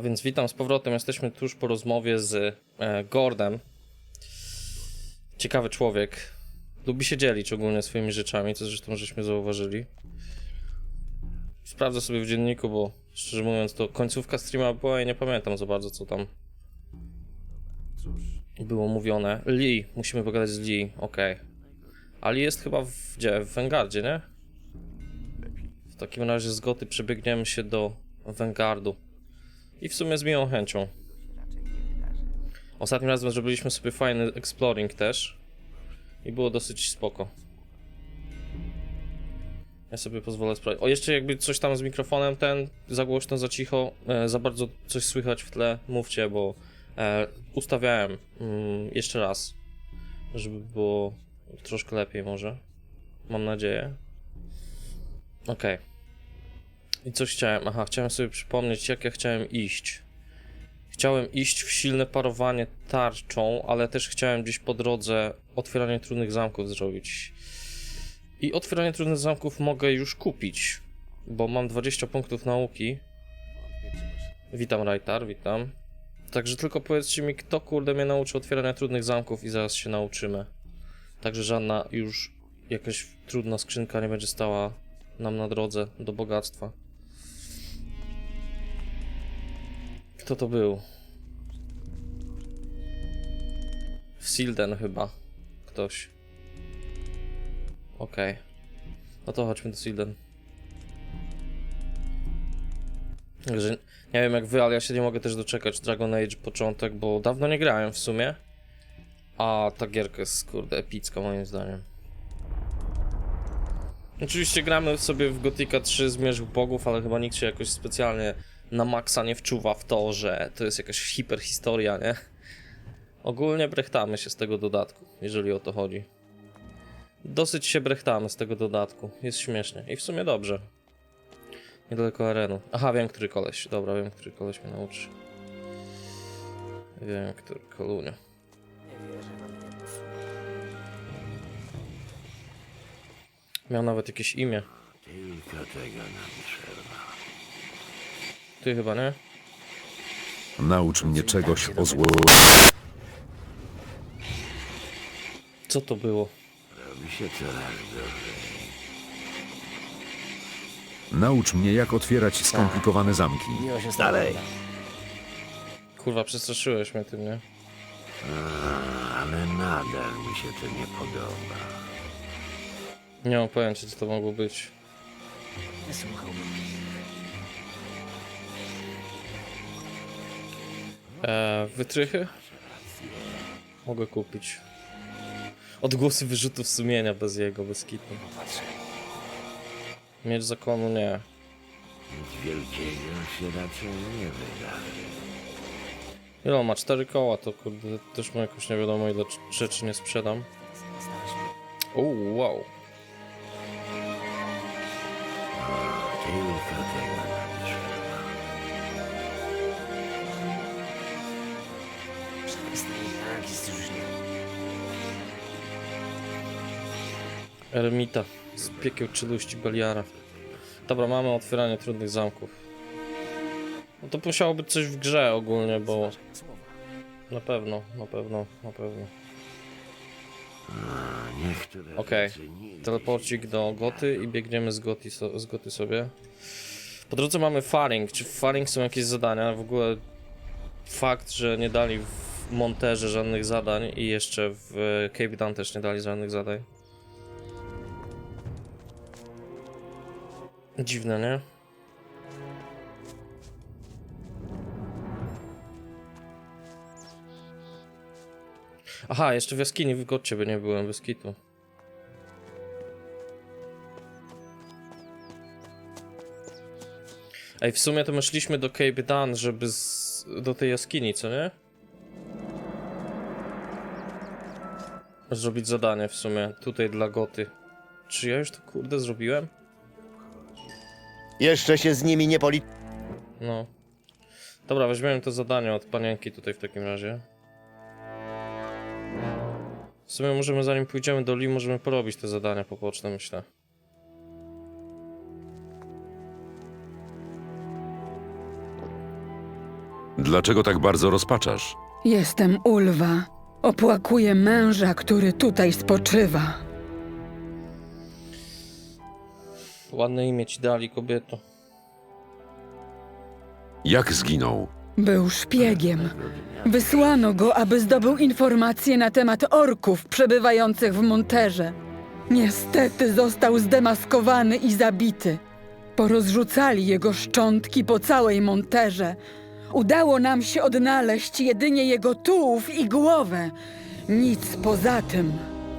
Więc witam z powrotem. Jesteśmy tuż po rozmowie z e, Gordem. Ciekawy człowiek. Lubi się dzielić ogólnie swoimi rzeczami, co zresztą żeśmy zauważyli. Sprawdzę sobie w dzienniku, bo szczerze mówiąc to końcówka streama była i nie pamiętam za bardzo co tam było mówione. Lee, musimy pogadać z Lee, okej. A Lee jest chyba w, gdzie? W Vanguardzie, nie? W takim razie z Goty przebiegniemy się do Vanguardu. I w sumie z miłą chęcią. Ostatnim razem zrobiliśmy sobie fajny exploring też. I było dosyć spoko. Ja sobie pozwolę sprawdzić. O, jeszcze jakby coś tam z mikrofonem ten, za głośno, za cicho, e, za bardzo coś słychać w tle, mówcie, bo e, ustawiałem mm, jeszcze raz, żeby było troszkę lepiej może. Mam nadzieję. Okej. I coś chciałem? Aha, chciałem sobie przypomnieć, jak ja chciałem iść. Chciałem iść w silne parowanie tarczą, ale też chciałem gdzieś po drodze otwieranie trudnych zamków zrobić. I otwieranie trudnych zamków mogę już kupić, bo mam 20 punktów nauki. Witam, Rajtar, witam. Także tylko powiedzcie mi, kto kurde mnie nauczył otwierania trudnych zamków i zaraz się nauczymy. Także żadna już jakaś trudna skrzynka nie będzie stała nam na drodze do bogactwa. Kto to był? Silden chyba. Ktoś. Okej. No to chodźmy do Silden. Także nie wiem jak wy, ale ja się nie mogę też doczekać Dragon Age początek, bo dawno nie grałem w sumie. A ta gierka jest kurde epicka moim zdaniem. Oczywiście gramy sobie w Gothica 3 Zmierzch Bogów, ale chyba nikt się jakoś specjalnie na maksa nie wczuwa w to, że to jest jakaś hiperhistoria, nie? Ogólnie brechtamy się z tego dodatku, jeżeli o to chodzi. Dosyć się brechtamy z tego dodatku, jest śmiesznie i w sumie dobrze. Niedaleko arenu. Aha, wiem, który koleś. Dobra, wiem, który koleś mnie nauczy. Wiem, który kolunio. Miał nawet jakieś imię. Tylko tego nam trzeba. Ty chyba, nie? Naucz mnie czegoś o zło. Co to było? Robi się coraz gorzej. Naucz mnie, jak otwierać skomplikowane zamki. Miło się Dalej. Kurwa, przestraszyłeś mnie tym, nie? Ale nadal mi się to nie podoba. Nie mam pojęcia, co to mogło być. Wysłuchałbym. Eee, wytrychy? Mogę kupić. Odgłosy wyrzutów sumienia bez jego, bez kitu. Miecz zakonu nie. Nic wielkiego się raczej nie wydarzy. Ile on ma? Cztery koła, to kurde, też mu jakoś nie wiadomo ile rzeczy nie sprzedam. Uuu, wow. Tylko tego Eremita z piekieł czeluści Beliara. Dobra, mamy otwieranie trudnych zamków. No to musiało być coś w grze ogólnie, bo na pewno, na pewno, na pewno. Okej. nigdy Teleporcik do Goty i biegniemy z Goty, z Goty sobie. Po drodze mamy Faring. Czy w Faring są jakieś zadania? W ogóle fakt, że nie dali Monterze żadnych zadań i jeszcze w Cape Dan też nie dali żadnych zadań. Dziwne, nie? Aha, jeszcze w jaskini Gocie by nie byłem, bez kitu. Ej, w sumie to my szliśmy do Cape Dan, żeby z... do tej jaskini, co nie? Zrobić zadanie w sumie, tutaj dla Goty. Czy ja już to kurde zrobiłem? Jeszcze się z nimi nie poli... No. Dobra, weźmiemy to zadanie od panienki tutaj w takim razie. W sumie możemy, zanim pójdziemy do Lee, możemy porobić te zadania poboczne, myślę. Dlaczego tak bardzo rozpaczasz? Jestem Ulwa. Opłakuję męża, który tutaj spoczywa. Ładne imię ci dali, kobieto. Jak zginął? Był szpiegiem. Wysłano go, aby zdobył informacje na temat orków przebywających w Monterze. Niestety został zdemaskowany i zabity. Porozrzucali jego szczątki po całej Monterze. Udało nam się odnaleźć jedynie jego tułów i głowę. Nic poza tym.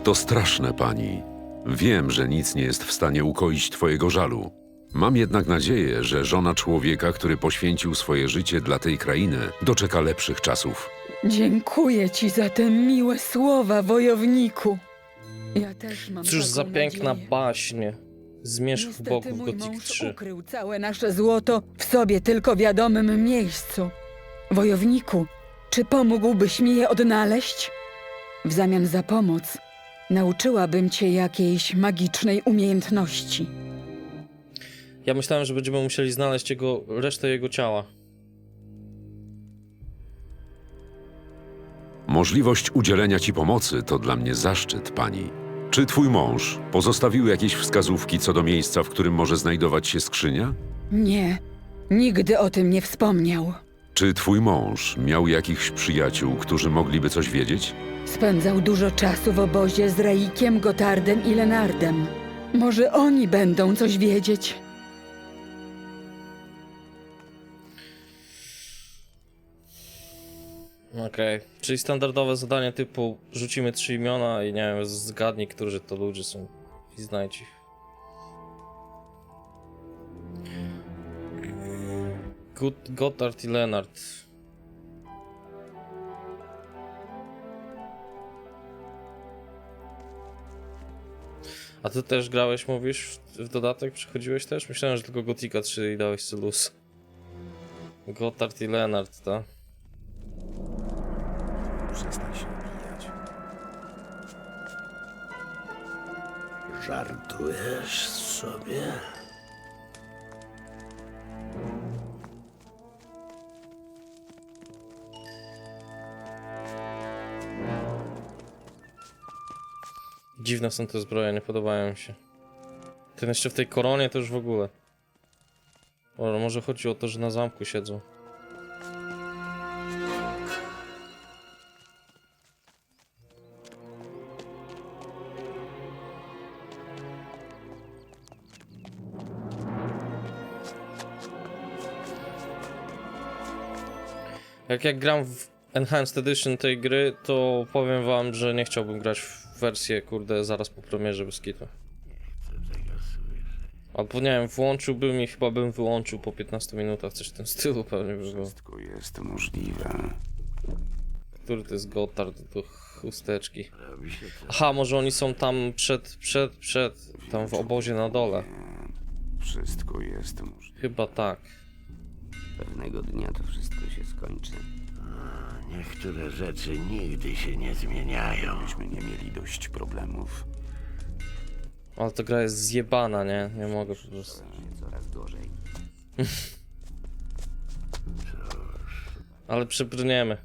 To straszne, pani. Wiem, że nic nie jest w stanie ukoić twojego żalu. Mam jednak nadzieję, że żona człowieka, który poświęcił swoje życie dla tej krainy, doczeka lepszych czasów. Dziękuję ci za te miłe słowa, wojowniku. Ja też mam Cóż taką za piękna nadzieję. baśń. Zmierzch w Niestety boku mój Gothic mąż 3. ukrył całe nasze złoto w sobie tylko wiadomym miejscu. Wojowniku, czy pomógłbyś mi je odnaleźć? W zamian za pomoc nauczyłabym cię jakiejś magicznej umiejętności. Ja myślałem, że będziemy musieli znaleźć jego, resztę jego ciała. Możliwość udzielenia ci pomocy to dla mnie zaszczyt, pani. Czy twój mąż pozostawił jakieś wskazówki co do miejsca, w którym może znajdować się skrzynia? Nie, nigdy o tym nie wspomniał. Czy twój mąż miał jakichś przyjaciół, którzy mogliby coś wiedzieć? Spędzał dużo czasu w obozie z Reikiem, Gotardem i Lenardem. Może oni będą coś wiedzieć. Okej, czyli standardowe zadanie typu rzucimy trzy imiona i nie wiem, zgadnij, którzy to ludzie są i znajdź ich. Gotthard i Leonard. A ty też grałeś, mówisz, w, dodatek? Przechodziłeś też? Myślałem, że tylko Gotika 3 i dałeś Solus. Gotthard i Leonard, tak? Żartujesz sobie? Dziwne są te zbroje, nie podobają mi się. Ten jeszcze w tej koronie to już w ogóle. O, może chodzi o to, że na zamku siedzą. Jak jak gram w Enhanced Edition tej gry, to powiem wam, że nie chciałbym grać w wersję, kurde, zaraz po premierze bez kitu. Albo nie wiem, włączyłbym i chyba bym wyłączył po 15 minutach, coś w tym stylu pewnie by było. Wszystko jest możliwe. Który to jest Gotthard do chusteczki? Robi się to. Aha, może oni są tam przed, przed, przed, tam w obozie na dole. Wszystko jest możliwe. Chyba tak. Pewnego dnia to wszystko się skończy. Niektóre rzeczy nigdy się nie zmieniają. Myśmy nie mieli dość problemów. Ale ta gra jest zjebana, nie? Nie mogę po prostu. Coraz gorzej. Ale przebrniemy.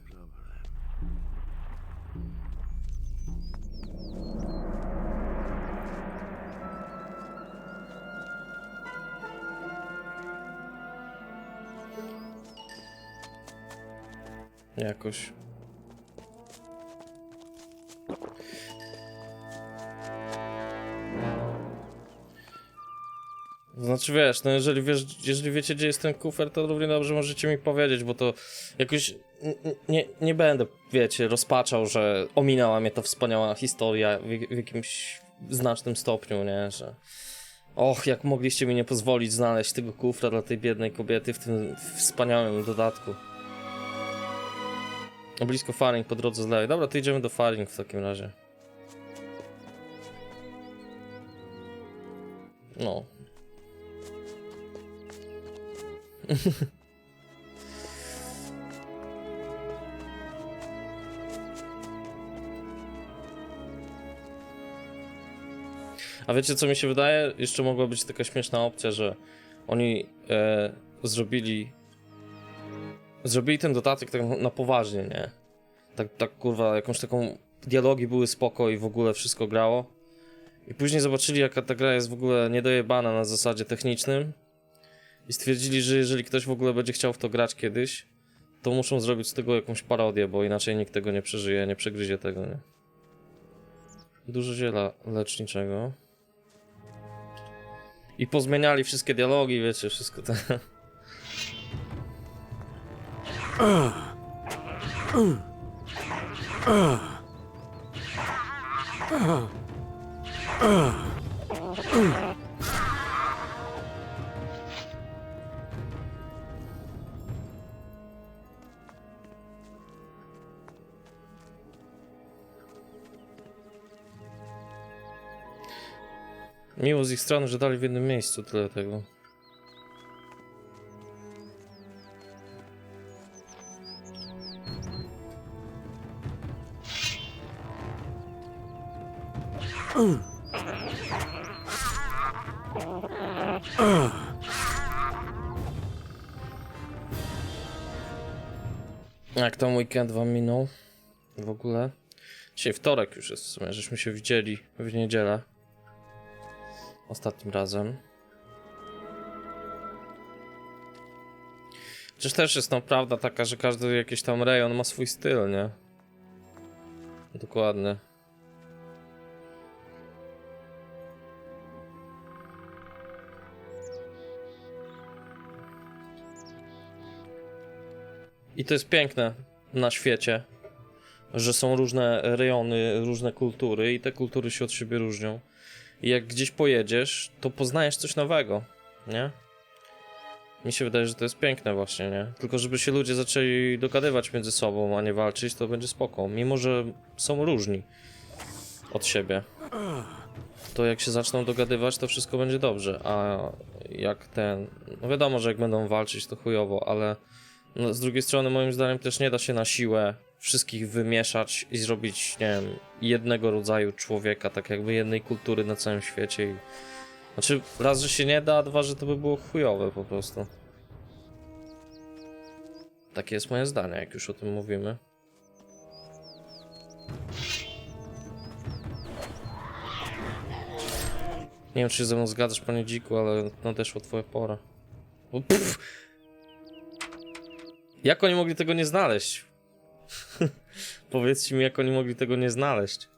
Jakoś. Znaczy wiesz, no jeżeli wiesz, jeżeli wiecie gdzie jest ten kufer, to równie dobrze możecie mi powiedzieć, bo to jakoś nie, nie będę, wiecie, rozpaczał, że ominęła mnie ta wspaniała historia w, w jakimś znacznym stopniu, nie, że och, jak mogliście mi nie pozwolić znaleźć tego kufra dla tej biednej kobiety w tym wspaniałym dodatku. Blisko Faring po drodze z lewej. Dobra, to idziemy do Faring w takim razie. No. A wiecie co mi się wydaje? Jeszcze mogła być taka śmieszna opcja, że oni e, zrobili zrobili ten dodatek tak na poważnie, nie? Tak, tak kurwa, jakąś taką dialogi były spoko i w ogóle wszystko grało. I później zobaczyli, jaka ta gra jest w ogóle niedojebana na zasadzie technicznym. I stwierdzili, że jeżeli ktoś w ogóle będzie chciał w to grać kiedyś, to muszą zrobić z tego jakąś parodię, bo inaczej nikt tego nie przeżyje, nie przegryzie tego, nie? Dużo ziela leczniczego. I pozmieniali wszystkie dialogi, wiecie, wszystko to. Miło z ich strony, że dali w jednym miejscu tyle tego. Jak tam weekend wam minął? W ogóle? Dzisiaj wtorek już jest w sumie, żeśmy się widzieli w niedzielę. Ostatnim razem. Chociaż też jest no prawda taka, że każdy jakiś tam rejon ma swój styl, nie? Dokładnie. I to jest piękne na świecie, że są różne rejony, różne kultury i te kultury się od siebie różnią. I jak gdzieś pojedziesz, to poznajesz coś nowego, nie? Mi się wydaje, że to jest piękne właśnie, nie? Tylko żeby się ludzie zaczęli dogadywać między sobą, a nie walczyć, to będzie spoko. Mimo, że są różni od siebie. To jak się zaczną dogadywać, to wszystko będzie dobrze. A jak ten... No wiadomo, że jak będą walczyć, to chujowo, ale... No, z drugiej strony, moim zdaniem, też nie da się na siłę wszystkich wymieszać i zrobić, nie wiem, jednego rodzaju człowieka, tak jakby jednej kultury na całym świecie. I... Znaczy, raz, że się nie da, a dwa, że to by było chujowe po prostu. Takie jest moje zdanie, jak już o tym mówimy. Nie wiem, czy się ze mną zgadzasz, panie dziku, ale nadeszła twoja pora. Pff. Jak oni mogli tego nie znaleźć? Powiedzcie mi, jak oni mogli tego nie znaleźć.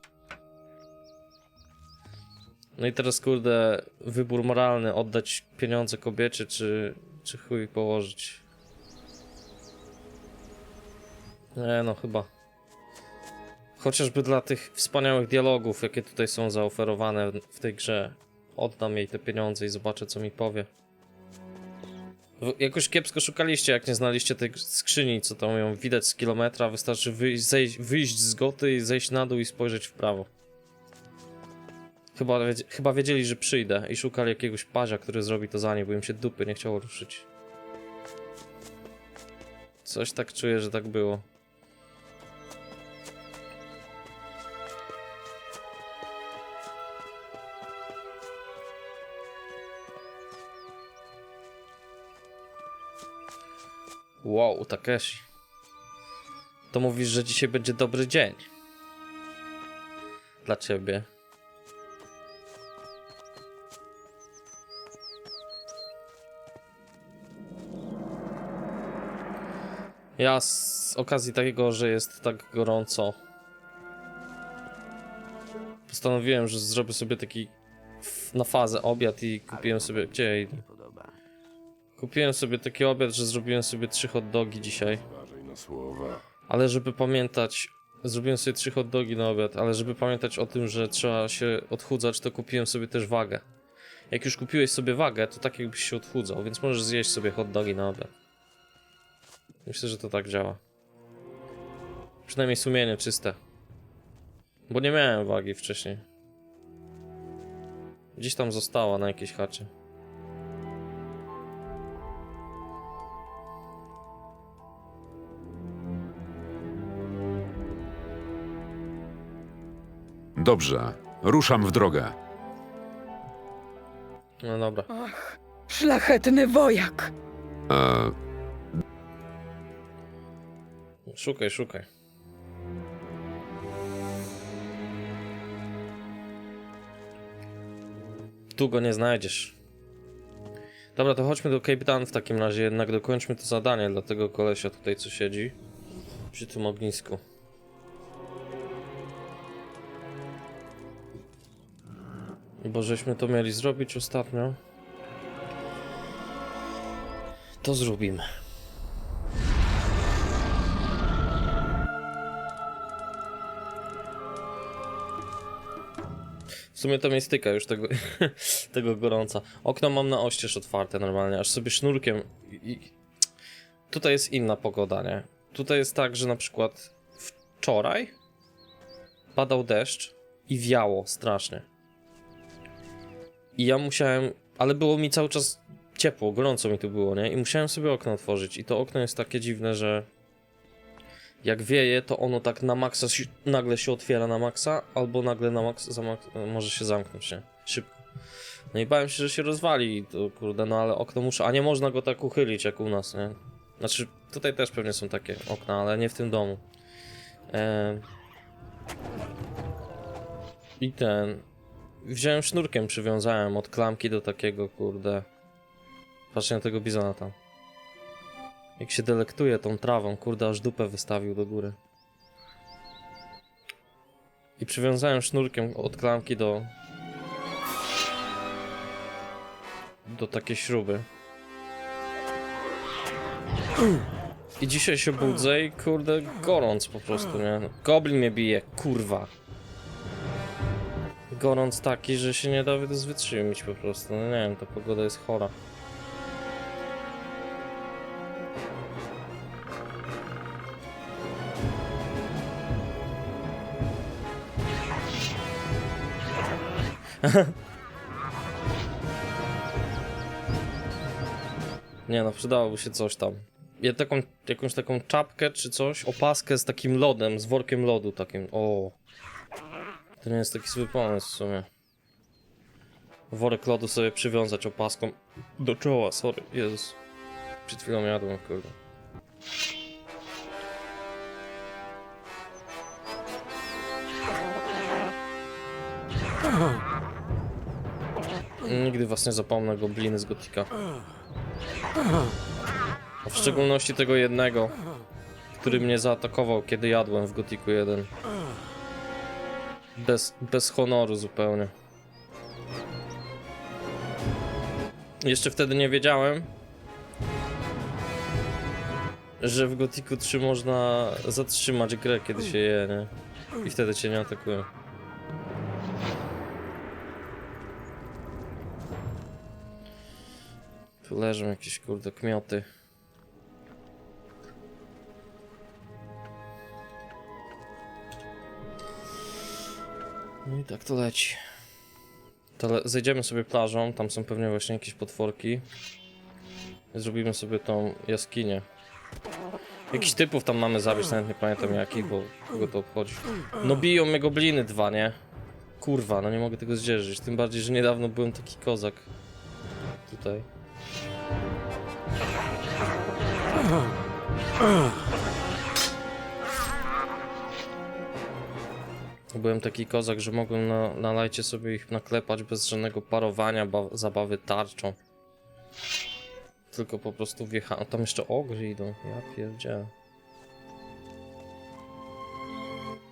No i teraz, kurde, wybór moralny, oddać pieniądze kobiecie, czy, czy chuj położyć. Nie no, chyba. Chociażby dla tych wspaniałych dialogów, jakie tutaj są zaoferowane w tej grze. Oddam jej te pieniądze i zobaczę, co mi powie. Jakoś kiepsko szukaliście, jak nie znaliście tej skrzyni, co tam ją widać z kilometra. Wystarczy wyjść, zejść, wyjść z goty i zejść na dół i spojrzeć w prawo. Chyba, chyba wiedzieli, że przyjdę i szukali jakiegoś pazia, który zrobi to za nie, bo im się dupy nie chciało ruszyć. Coś tak czuję, że tak było. Wow, Takeshi. To mówisz, że dzisiaj będzie dobry dzień. Dla ciebie. Ja z okazji takiego, że jest tak gorąco, postanowiłem, że zrobię sobie taki na fazę obiad i kupiłem sobie. Gdzie idę? Kupiłem sobie taki obiad, że zrobiłem sobie trzy hot dogi dzisiaj. Ale żeby pamiętać, zrobiłem sobie trzy hot dogi na obiad, ale żeby pamiętać o tym, że trzeba się odchudzać, to kupiłem sobie też wagę. Jak już kupiłeś sobie wagę, to tak jakbyś się odchudzał, więc możesz zjeść sobie hot dogi na obiad. Myślę, że to tak działa. Przynajmniej sumienie czyste. Bo nie miałem wagi wcześniej. Gdzieś tam została na jakiejś chacie. Dobrze, ruszam w drogę. No dobra. Szlachetny wojak! E, Szukaj, szukaj. Tu go nie znajdziesz. Dobra, to chodźmy do Cape Town w takim razie, jednak dokończmy to zadanie dla tego kolesia tutaj, co siedzi przy tym ognisku. Bo żeśmy to mieli zrobić ostatnio. To zrobimy. W sumie to mnie styka już tego, tego gorąca. Okno mam na oścież otwarte normalnie, aż sobie sznurkiem. I. Tutaj jest inna pogoda, nie? Tutaj jest tak, że na przykład wczoraj padał deszcz i wiało strasznie. I ja musiałem, ale było mi cały czas ciepło, gorąco mi tu było, nie? I musiałem sobie okno otworzyć. I to okno jest takie dziwne, że jak wieje, to ono tak na maksa się, nagle się otwiera na maksa, albo nagle na maksa może się zamknąć, nie? Szybko. No i bałem się, że się rozwali, to kurde, no ale okno muszę, a nie można go tak uchylić jak u nas, nie? Znaczy, tutaj też pewnie są takie okna, ale nie w tym domu. Eee... I ten... Wziąłem sznurkiem, przywiązałem od klamki do takiego, kurde... Patrzcie na tego bizona tam. Jak się delektuje tą trawą, kurde, aż dupę wystawił do góry. I przywiązałem sznurkiem od klamki do... Do takiej śruby. I dzisiaj się budzę i kurde, gorąc po prostu, nie? Goblin mnie bije, kurwa. Gorąc taki, że się nie da wytrzymić po prostu. No nie wiem, ta pogoda jest chora. Nie no, przydałoby się coś tam. Ja taką, jakąś taką czapkę czy coś, opaskę z takim lodem, z workiem lodu takim. O. To nie jest taki zły pomysł w sumie. Worek lodu sobie przywiązać opaską do czoła, sorry, Jezus. Przed chwilą jadłem, kurde. Nigdy was nie zapomnę, gobliny z Gotika. A w szczególności tego jednego, który mnie zaatakował, kiedy jadłem w Gotiku 1. Bez, bez honoru zupełnie. Jeszcze wtedy nie wiedziałem, że w Gotiku 3 można zatrzymać grę, kiedy się je, nie? I wtedy cię nie atakują. Tu leżą jakieś kurde kmioty. No i tak to leci. To zejdziemy sobie plażą, tam są pewnie właśnie jakieś potworki. Zrobimy sobie tą jaskinię. Jakiś typów tam mamy zabić, nawet nie pamiętam jakich, bo kogo to obchodzi. No biją mnie gobliny dwa, nie? Kurwa, no nie mogę tego zdzierżyć. Tym bardziej, że niedawno byłem taki kozak. Tutaj. Byłem taki kozak, że mogłem na, na lajcie sobie ich naklepać bez żadnego parowania, ba- zabawy tarczą. Tylko po prostu wjechałem. Tam jeszcze ogry idą. Ja pierdzielę.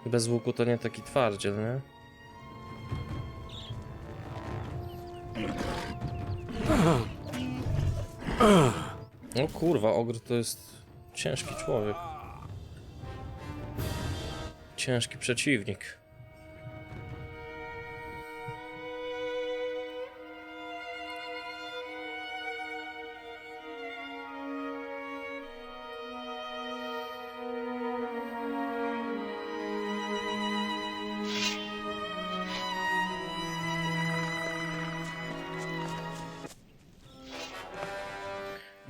Bez łuku to nie taki twardziel, nie? O kurwa, ogr to jest ciężki człowiek. Ciężki przeciwnik.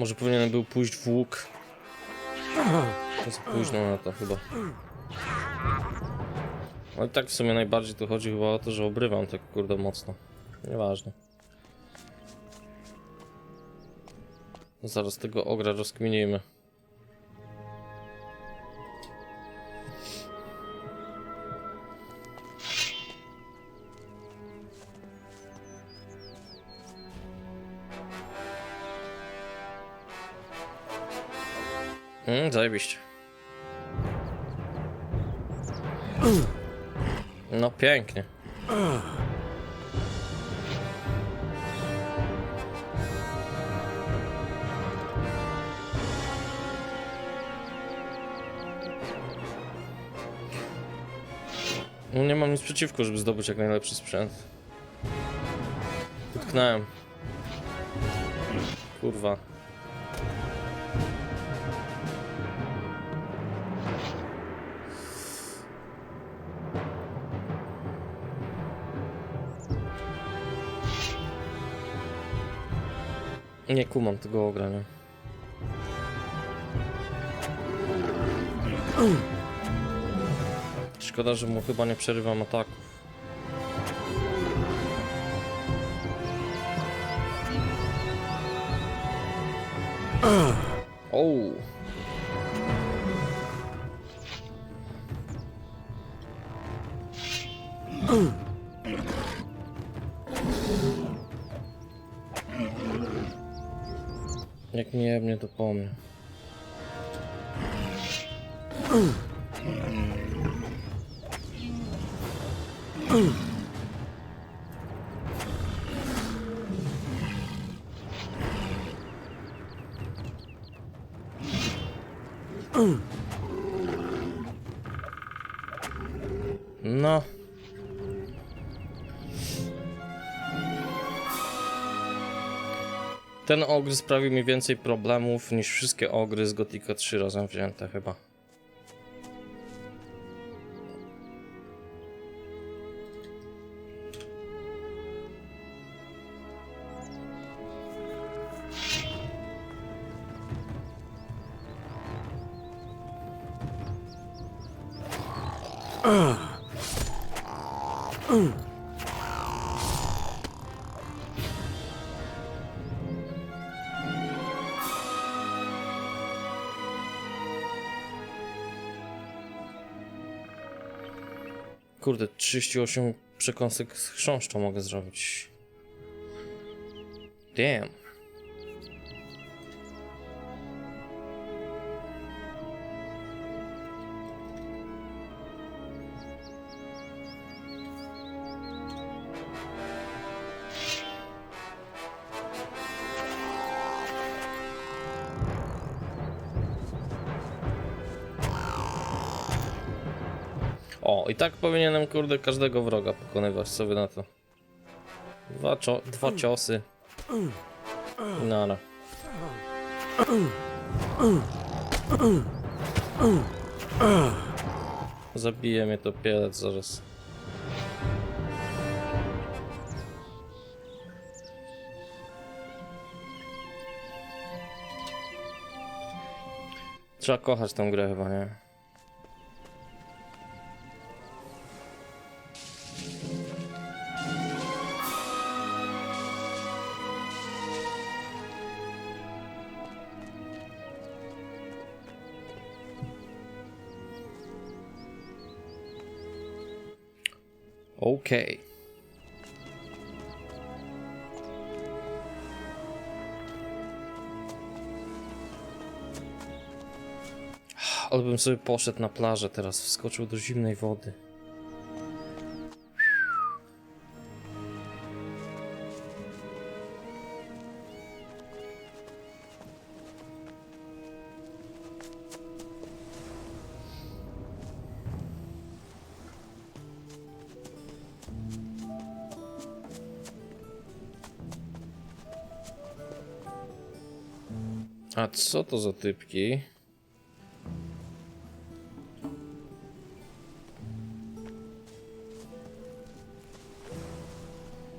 Może powinienem był pójść w łuk. To za późno na to chyba. Ale tak w sumie najbardziej tu chodzi chyba o to, że obrywam tak kurde mocno. Nieważne. Zaraz tego ogra rozkminimy. Mm, zajebiście. No pięknie. Nie mam nic przeciwko, żeby zdobyć jak najlepszy sprzęt. Utknąłem. Kurwa. Nie kumam tego ogrania. Szkoda, że mu chyba nie przerywam ataków. O. Ten ogry sprawił mi więcej problemów niż wszystkie ogry z Gothica 3 razem wzięte chyba. 38 przekąsek z chrząszczu mogę zrobić. Damn. I tak powinienem, kurde, każdego wroga pokonywać sobie na to. Dwa, cio dwa ciosy. No, no. Zabije mnie to pielec zaraz. Trzeba kochać tę grę chyba, nie? Okej. Ale bym sobie poszedł na plażę teraz, wskoczył do zimnej wody. Co to za typki?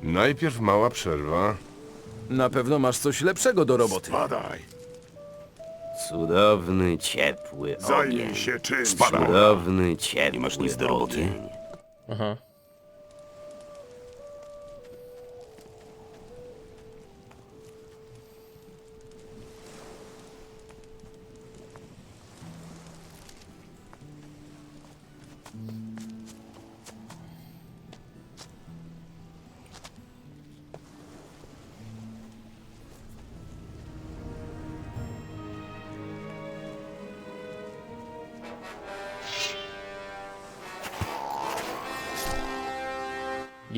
Najpierw mała przerwa. Na pewno masz coś lepszego do roboty. Badaj. Cudowny, ciepły ogień. Zajmij się czymś. Cudowny, ciepły Nie masz nic do roboty? ogień. Aha.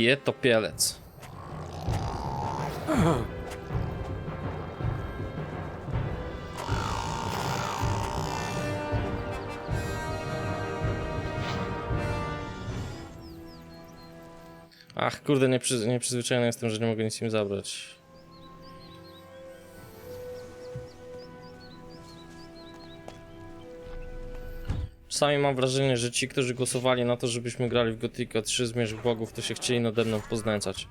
Je topielec. Ach, kurde, nieprzy, nieprzyzwyczajony jestem, że nie mogę nic im zabrać. Czasami mam wrażenie, że ci, którzy głosowali na to, żebyśmy grali w Gothica 3 Zmierzch Bogów, to się chcieli nade mną poznęcać.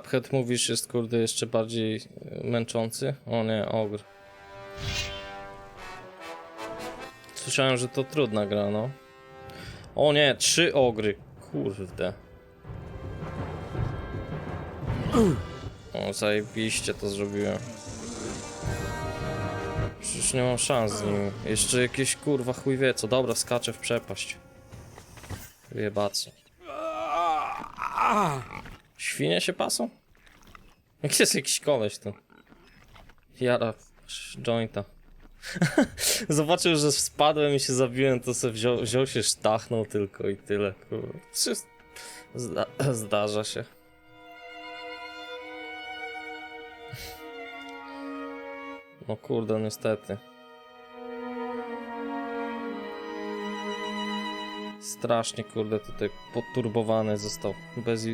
Cuphead mówisz jest kurde jeszcze bardziej e, męczący? O nie, ogr. Słyszałem, że to trudna gra, no. O nie, trzy ogry. Kurde. O, zajebiście to zrobiłem. Przecież nie mam szans z nim. Jeszcze jakieś kurwa chuj wie co. Dobra, skaczę w przepaść. Jebaco. Świnie się pasą? Jak jest jakiś koleś tu. Jara jointa. Zobaczył, że spadłem i się zabiłem, to sobie wziął, wziął się sztachnął tylko i tyle. Przecież Zda zdarza się. No kurde, niestety. Strasznie kurde tutaj poturbowany został. Bez,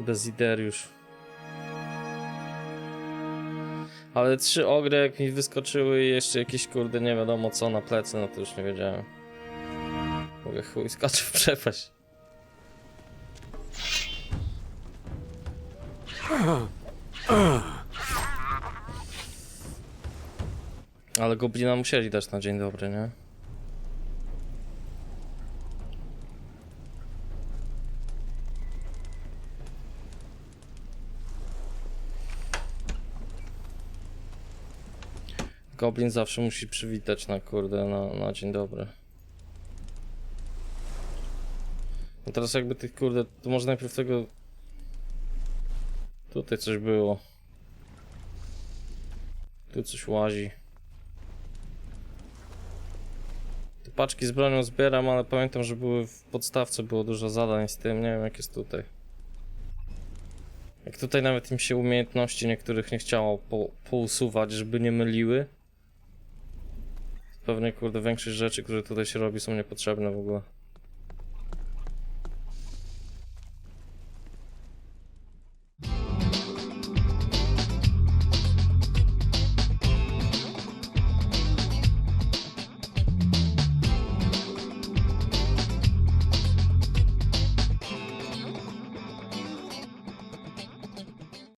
Bez ideriusz. Ale trzy ogry jak mi wyskoczyły i jeszcze jakieś kurde nie wiadomo co na plecy, no to już nie wiedziałem. Mówię chuj, w przepaść. Ale goblina musieli dać na dzień dobry, nie? Goblin zawsze musi przywitać na kurde, na, na dzień dobry. No teraz jakby tych kurde, to może najpierw tego... Tutaj coś było. Tu coś łazi. Te paczki z bronią zbieram, ale pamiętam, że były w podstawce, było dużo zadań z tym, nie wiem jak jest tutaj. Jak tutaj nawet im się umiejętności niektórych nie chciało po, pousuwać, żeby nie myliły. Pewnie kurde większość rzeczy, które tutaj się robi są niepotrzebne w ogóle.